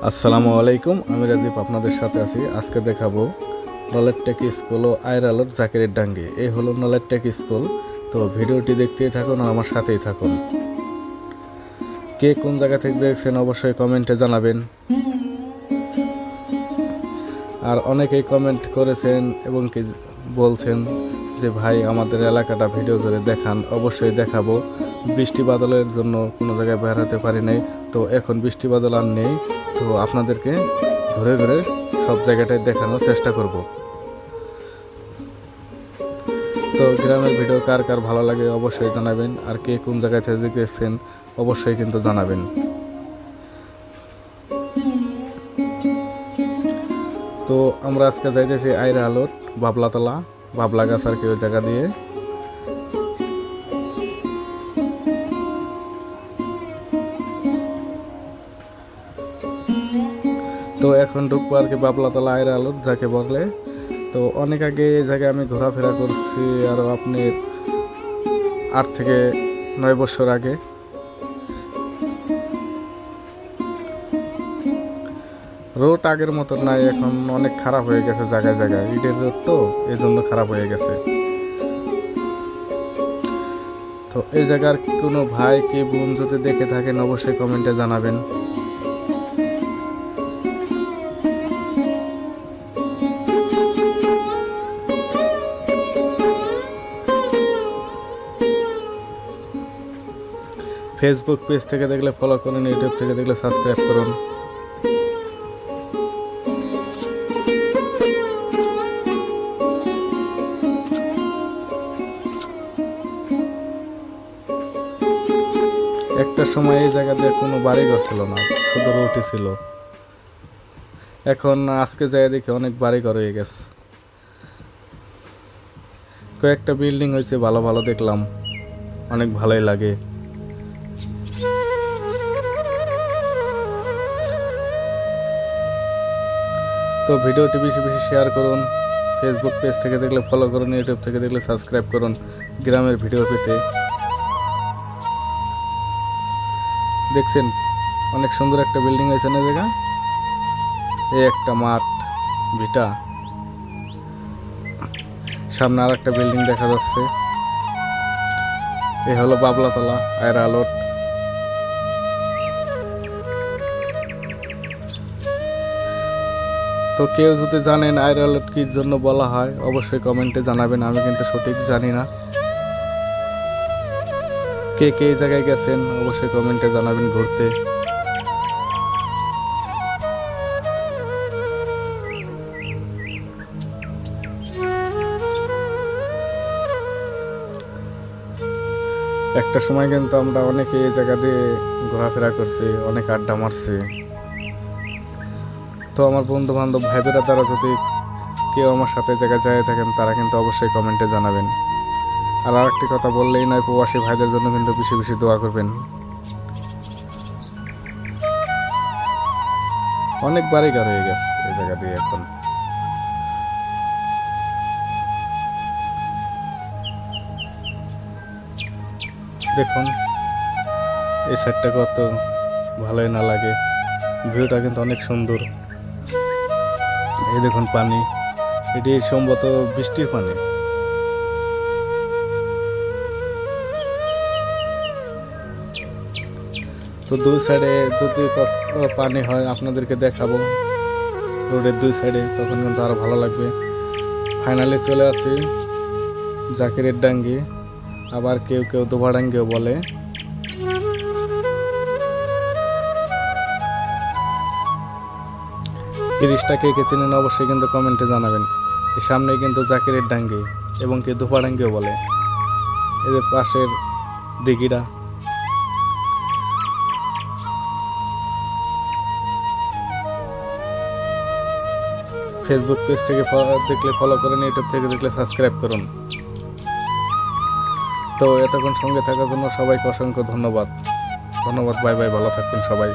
আসসালামু আলাইকুম, আমি রাজীব, আপনাদের সাথে আছি। আজকে দেখাবো নলেজ টেক স্কুল ও আয়রালোর জাকিরের ডাঙ্গি। এই হলো নলেজ টেক স্কুল। তো ভিডিওটি দেখতেই থাকুন আর আমার সাথেই থাকুন। কে কোন জায়গা থেকে দেখছেন অবশ্যই কমেন্টে জানাবেন। আর অনেকেই কমেন্ট করেছেন এবং কি বলছেন যে, ভাই, আমাদের এলাকাটা ভিডিও করে দেখান, অবশ্যই দেখাবো। বৃষ্টি বাদলের জন্য কোনো জায়গায় বেড়াতে পারি নাই। তো এখন বৃষ্টি বাদল আর নেই। তো আপনাদেরকে ঘুরে ঘুরে সব জায়গাটায় দেখানোর চেষ্টা করব। তো গ্রামের ভিডিও কার কার ভালো লাগে অবশ্যই জানাবেন, আর কে কোন জায়গায় থেকে দেখছেন অবশ্যই কিন্তু জানাবেন। তো আমরা আজকে যাইতেছি আইরা আলোর বাবলাতলা বাবলা গাছ আর কি ওই জায়গা দিয়ে। তো এখন ঢুকবো আর কি বাবলাতলা আয়ের আলোর যাকে বলে। তো অনেক আগে এই জায়গায় আমি ঘোরাফেরা করছি আরও আপনি আট থেকে নয় বছর আগে। রোড আগের মতো নাই, এখন অনেক খারাপ হয়ে গেছে জায়গায় জায়গায়। ইটের রোড তো এই জন্য খারাপ হয়ে গেছে। তো এই জায়গার কোনো ভাই কি বোন যদি দেখে থাকেন, অবশ্যই কমেন্টে জানাবেন। ফেসবুক পেজ থেকে দেখলে ফলো করুন ইউটিউব থেকে দেখলে সাবস্ক্রাইব করুন। একটা সময় এই জায়গাতে কোনো বাড়ি ঘর ছিল না, শুধু রুটি ছিল। এখন আজকে যাই দেখি অনেক বাড়ি ঘর হয়ে গেছে। কয়েকটা বিল্ডিং হয়েছে, ভালো ভালো দেখলাম। অনেক ভালোই লাগে। তো ভিডিওটি বেশি বেশি শেয়ার করুন। ফেসবুক পেজ থেকে দেখলে ফলো করুন ইউটিউব থেকে দেখলে সাবস্ক্রাইব করুন গ্রামের ভিডিও পেতে। দেখছেন, অনেক সুন্দর একটা বিল্ডিং হয়েছে না জায়গা? এই একটা মাঠ, ভিটা। সামনে আর একটা বিল্ডিং দেখা যাচ্ছে। এই হলো বাবলাতলা, আয়রা আলোট তো কেউ যদি জানেন আয়রা আলোট কির জন্য বলা হয়, অবশ্যই কমেন্টে জানাবেন, আমি কিন্তু সঠিক জানি না। কে কে জায়গায় গেছেন, অবশ্যই কমেন্টে জানাবেন ঘুরতে। একটা সময় কিন্তু আমরা অনেকে এই জায়গা দিয়ে ঘোরাফেরা করছি, অনেক আড্ডা মারছি। তো আমার বন্ধু বান্ধব ভাই তারা যদি কেউ আমার সাথে জায়গায় যায় থাকেন, তারা কিন্তু অবশ্যই কমেন্টে জানাবেন। আর আরেকটি কথা বললেই নয়, প্রবাসী ভাইদের জন্য কিন্তু বেশি বেশি দোয়া করবেন। অনেক বাড়িঘর হয়ে গেছে এই জায়গা দিয়ে এখন। দেখুন, এই সাইডটা কত ভালোই না লাগে। ভিউটা কিন্তু অনেক সুন্দর। এই দেখুন পানি। এটি সম্ভবত বৃষ্টির পানি। তো দুই সাইডে যদি পানি হয়, আপনাদেরকে দেখাবো। রোডের দুই সাইডে, তখন কিন্তু আরও ভালো লাগবে। ফাইনালি চলে আসি, জাকিরের ডাঙ্গি। আবার কেউ কেউ দোভাডাঙ্গিও বলে। তিরিশটা কে কে চিনেন অবশ্যই কিন্তু কমেন্টে জানাবেন। এর সামনে কিন্তু জাকিরের ডাঙ্গি এবং কেউ দোভাডাঙ্গিও বলে। এদের পাশের দিঘিরা। ফেসবুক পেজ থেকে দেখলে ফলো করুন ইউটিউব থেকে দেখলে সাবস্ক্রাইব করুন। তো এতক্ষণ সঙ্গে থাকার জন্য সবাইকে অসংখ্য ধন্যবাদ। ধন্যবাদ, বাই বাই, ভালো থাকবেন সবাই।